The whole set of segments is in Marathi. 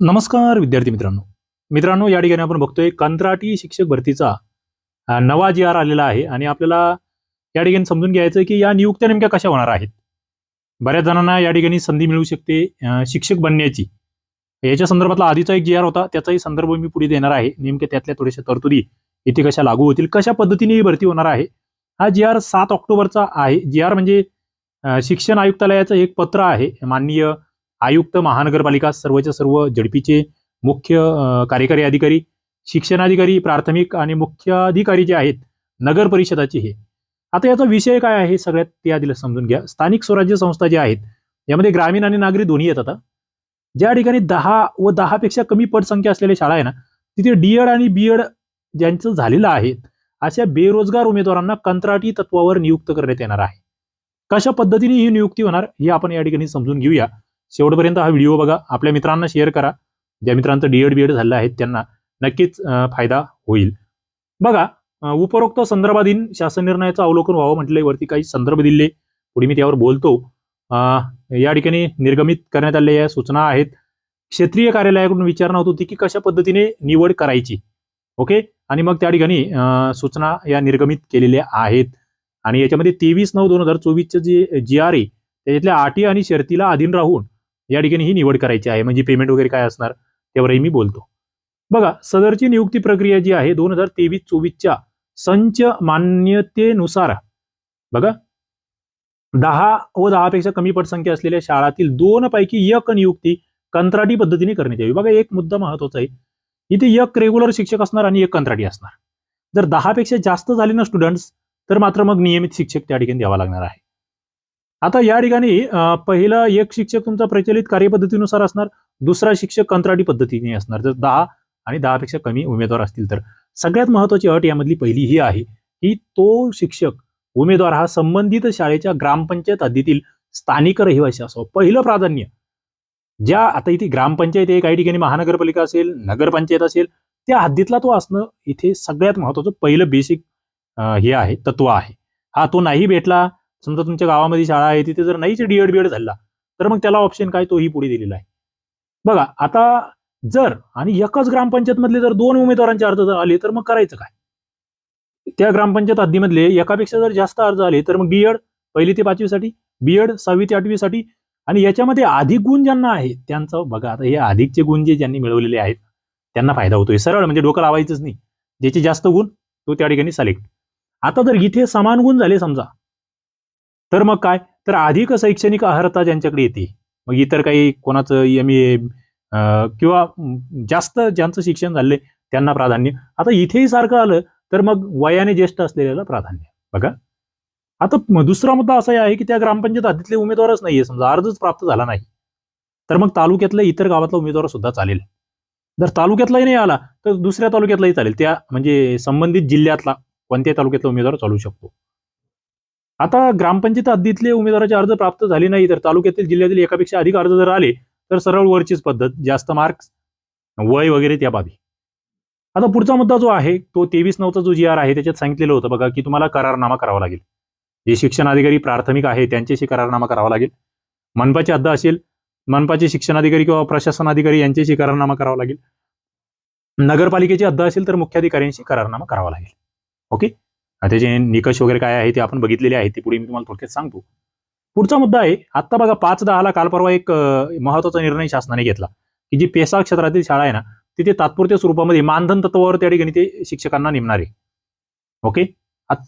नमस्कार विद्यार्थी मित्रांनो. मित्रांनो या ठिकाणी आपण बघतोय कंत्राटी शिक्षक भरतीचा नवा जी आर आलेला आहे आणि आपल्याला या ठिकाणी समजून घ्यायचं की या नियुक्त्या नेमक्या कशा होणार आहेत. बऱ्याच जणांना या ठिकाणी संधी मिळू शकते शिक्षक बनण्याची. याच्या संदर्भातला आधीचा एक जी आर होता त्याचाही संदर्भ मी पुढे देणार आहे. नेमक्या त्यातल्या थोड्याशा तरतुदी इथे कशा लागू होतील कशा पद्धतीने ही भरती होणार आहे. हा जी आर सात ऑक्टोबरचा आहे. जी आर म्हणजे शिक्षण आयुक्तालयाचं एक पत्र आहे माननीय आयुक्त महानगरपालिका सर्वच्या सर्व झडपीचे मुख्य कार्यकारी अधिकारी शिक्षणाधिकारी प्राथमिक आणि मुख्याधिकारी जे आहेत नगर परिषदाचे हे. आता याचा विषय काय आहे सगळ्यात? ते आधी समजून घ्या. स्थानिक स्वराज्य संस्था ज्या आहेत यामध्ये ग्रामीण आणि नागरी दोन्ही येतात ज्या ठिकाणी दहा व दहापेक्षा कमी पटसंख्या असलेल्या शाळा आहे ना तिथे डीएड आणि बीएड ज्यांचं झालेलं आहे अशा बेरोजगार उमेदवारांना कंत्राटी तत्वावर नियुक्त करण्यात येणार आहे. कशा पद्धतीने ही नियुक्ती होणार हे आपण या ठिकाणी समजून घेऊया. शेवटपर्यंत हा व्हिडिओ बघा. आपल्या मित्रांना शेअर करा. ज्या मित्रांचं डीएड बीएड झालं आहे त्यांना नक्कीच फायदा होईल. बघा उपरोक्त संदर्भाधीन शासन निर्णयाचं अवलोकन व्हावं म्हटलंय वरती काही संदर्भ दिले. पुढे मी त्यावर बोलतो. या ठिकाणी निर्गमित करण्यात आलेल्या सूचना आहेत. क्षेत्रीय कार्यालयाकडून विचारणा होत होती की कशा पद्धतीने निवड करायची. ओके? आणि मग त्या ठिकाणी सूचना या निर्गमित केलेल्या आहेत. आणि याच्यामध्ये तेवीस नऊ दोन हजार चोवीसचे जे जी आर आहे त्याच्यातल्या अटी आणि शर्तीला अधीन राहून या ठिकाणी ही निवड करायची आहे. म्हणजे पेमेंट वगैरे काय असणार त्यावरही मी बोलतो. बघा सदरची नियुक्ती प्रक्रिया जी आहे दोन हजार तेवीस चोवीसच्या संच मान्यतेनुसार बघा दहा व दहापेक्षा कमी पटसंख्या असलेल्या शाळातील दोन पैकी एक नियुक्ती कंत्राटी पद्धतीने करण्यात यावी. बघा एक मुद्दा महत्त्वाचा आहे. इथे एक रेग्युलर शिक्षक असणार आणि एक कंत्राटी असणार. जर दहापेक्षा जास्त झाले ना स्टुडंट्स तर मात्र मग नियमित शिक्षक त्या ठिकाणी द्यावा लागणार आहे. आता या ठिकाणी पहिला एक शिक्षक तुमचा प्रचलित कार्यपद्धतीनुसार असणार दुसरा शिक्षक कंत्राटी पद्धतीने असणार जर दहा आणि दहापेक्षा कमी उमेदवार असतील तर. सगळ्यात महत्वाची अट यामधली पहिली ही आहे की तो शिक्षक उमेदवार हा संबंधित शाळेच्या ग्रामपंचायत हद्दीतील स्थानिक रहिवासी असो पहिलं प्राधान्य ज्या आता इथे ग्रामपंचायत आहे काही ठिकाणी महानगरपालिका असेल नगरपंचायत असेल त्या हद्दीतला तो असणं इथे सगळ्यात महत्वाचं पहिलं बेसिक हे आहे तत्व आहे. हा तो नाही भेटला समजा तुमच्या गावामध्ये शाळा आहे तिथे जर नाहीच डीएड बीएड झाला तर मग त्याला ऑप्शन काय? तोही पुढे दिलेला आहे. बघा आता जर आणि एकच ग्रामपंचायत मधले जर दोन उमेदवारांचे अर्ज जर आले तर मग करायचं काय? त्या ग्रामपंचायत हद्दीमधले एकापेक्षा जर जास्त अर्ज आले तर मग बीएड पहिली ते पाचवीसाठी बीएड सहावी ते आठवीसाठी आणि याच्यामध्ये अधिक गुण ज्यांना आहे त्यांचं बघा आता हे अधिकचे गुण जे ज्यांनी मिळवलेले आहेत त्यांना फायदा होतोय. सरळ म्हणजे डोकं लावायचंच नाही. ज्याचे जास्त गुण तो त्या ठिकाणी सिलेक्ट आता जर इथे समान गुण झाले समजा तर मग काय? तर अधिक शैक्षणिक अर्हता ज्यांच्याकडे येते. मग इतर काही कोणाचं एम ए किंवा जास्त ज्यांचं शिक्षण झालंय त्यांना प्राधान्य. आता इथेही सारखं आलं तर मग वयाने ज्येष्ठ असलेल्याला प्राधान्य. बघा. आता दुसरा मुद्दा असा आहे की त्या ग्रामपंचायत हद्दीतले उमेदवारच नाहीये. समजा अर्जच प्राप्त झाला नाही. तर मग तालुक्यातल्या इतर गावातला उमेदवार सुद्धा चालेल. जर तालुक्यातलाही नाही आला तर दुसऱ्या तालुक्यातलाही चालेल. त्या म्हणजे संबंधित जिल्ह्यातला कोणत्याही तालुक्यातला उमेदवार चालू शकतो. आता ग्रामपंचायत हद्दीतले उमेदवाराचे अर्ज प्राप्त झाले नाही तर तालुक्यातील जिल्ह्यातील एकापेक्षा अधिक अर्ज जर आले तर सरळ वरचीच पद्धत जास्त मार्क्स वय वगैरे त्या बाबी. आता पुढचा मुद्दा जो आहे तो तेवीस नऊचा जो जी आर आहे त्याच्यात सांगितलेलं होतं बघा की तुम्हाला करारनामा करावा लागेल. जे शिक्षण अधिकारी प्राथमिक आहे त्यांच्याशी करारनामा करावा लागेल. मनपाची हद्द असेल मनपाचे शिक्षणाधिकारी किंवा प्रशासन अधिकारी यांच्याशी करारनामा करावा लागेल. नगरपालिकेची हद्द असेल तर मुख्याधिकाऱ्यांशी करारनामा करावा लागेल. ओके? त्याचे निकष वगैरे काय आहे ते आपण बघितलेले आहे ते पुढे मी तुम्हाला थोडक्यात सांगतो. पुढचा मुद्दा आहे आता बघा पाच दहाला काल परवा एक महत्त्वाचा निर्णय शासनाने घेतला की जी पेसा क्षेत्रातील शाळा आहे ना तिथे तात्पुरत्या स्वरूपामध्ये मानधन तत्वावर त्या ठिकाणी ते शिक्षकांना नेमणार. आहे ओके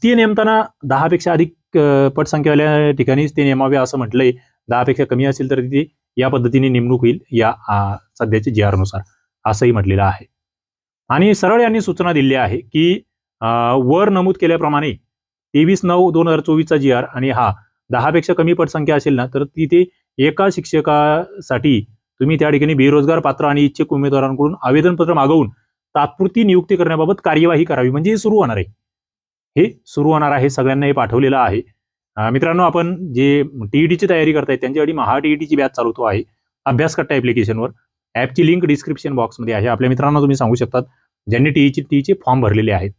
ते नेमताना दहापेक्षा अधिक अं, पटसंख्येवाल्या ठिकाणीच ते नेमावे असं म्हटलंय. दहापेक्षा कमी असेल तर तिथे या पद्धतीने नेमणूक होईल या सध्याच्या जी नुसार असंही म्हटलेलं आहे. आणि सरळ यांनी सूचना दिली आहे की वर नमूद केल्याप्रमाणे तेवीस नऊ दोन हजार चोवीसचा जी आर आणि हा दहापेक्षा कमी पटसंख्या असेल ना तर तिथे एका शिक्षकासाठी तुम्ही त्या ठिकाणी बेरोजगार पात्र आणि इच्छुक उमेदवारांकडून आवेदनपत्र मागवून तात्पुरती नियुक्ती करण्याबाबत कार्यवाही करावी. म्हणजे हे सुरू होणार आहे. हे सुरू होणार आहे सगळ्यांना हे पाठवलेलं आहे. मित्रांनो आपण जे टीईटीची तयारी करतायत त्यांच्यासाठी महा टीईटीची बॅच चालवतो आहे. अभ्यासकट्टा ऍप्लिकेशनवर ॲपची लिंक डिस्क्रिप्शन बॉक्समध्ये आहे. आपल्या मित्रांना तुम्ही सांगू शकतात ज्यांनी टीईची टीईचे फॉर्म भरलेले आहेत.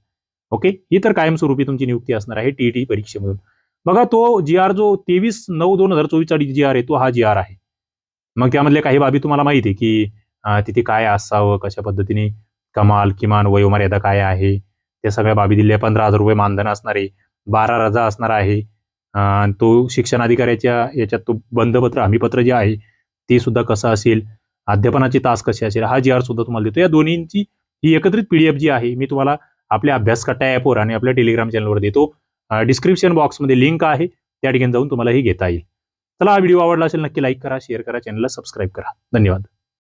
ओके? ही तर कायमस्वरूपी तुमची नियुक्ती असणार आहे टीईटी परीक्षेमधून. बघा तो जी आर जो तेवीस नऊ दोन हजार चोवीसचा जी आर आहे तो हा जी आर आहे. मग त्यामधल्या काही बाबी तुम्हाला माहिती आहे की तिथे काय असावं कशा पद्धतीने कमाल किमान वयोमर्यादा काय आहे? त्या सगळ्या बाबी दिल्या. पंधरा हजार रुपये मानधन असणार आहे. बारा रजा असणार आहे. तो शिक्षण अधिकाऱ्याच्या याच्यात तो बंधपत्र हमीपत्र जे आहे ते सुद्धा कसं असेल? अध्यापनाचे तास कसे असेल? हा जी आर सुद्धा तुम्हाला देतो. या दोन्हींची ही एकत्रित पीडीएफ जी आहे. मी तुम्हाला आपल्या अभ्यास कट्टा ॲपवर आणि आपल्या टेलिग्राम चॅनलवर देतो डिस्क्रिप्शन बॉक्समध्ये लिंक आहे. त्या ठिकाणी जाऊन तुम्हाला ही घेता येईल. चला हा व्हिडिओ आवडला असेल नक्की लाईक करा शेअर करा चॅनलला सबस्क्राईब करा. धन्यवाद.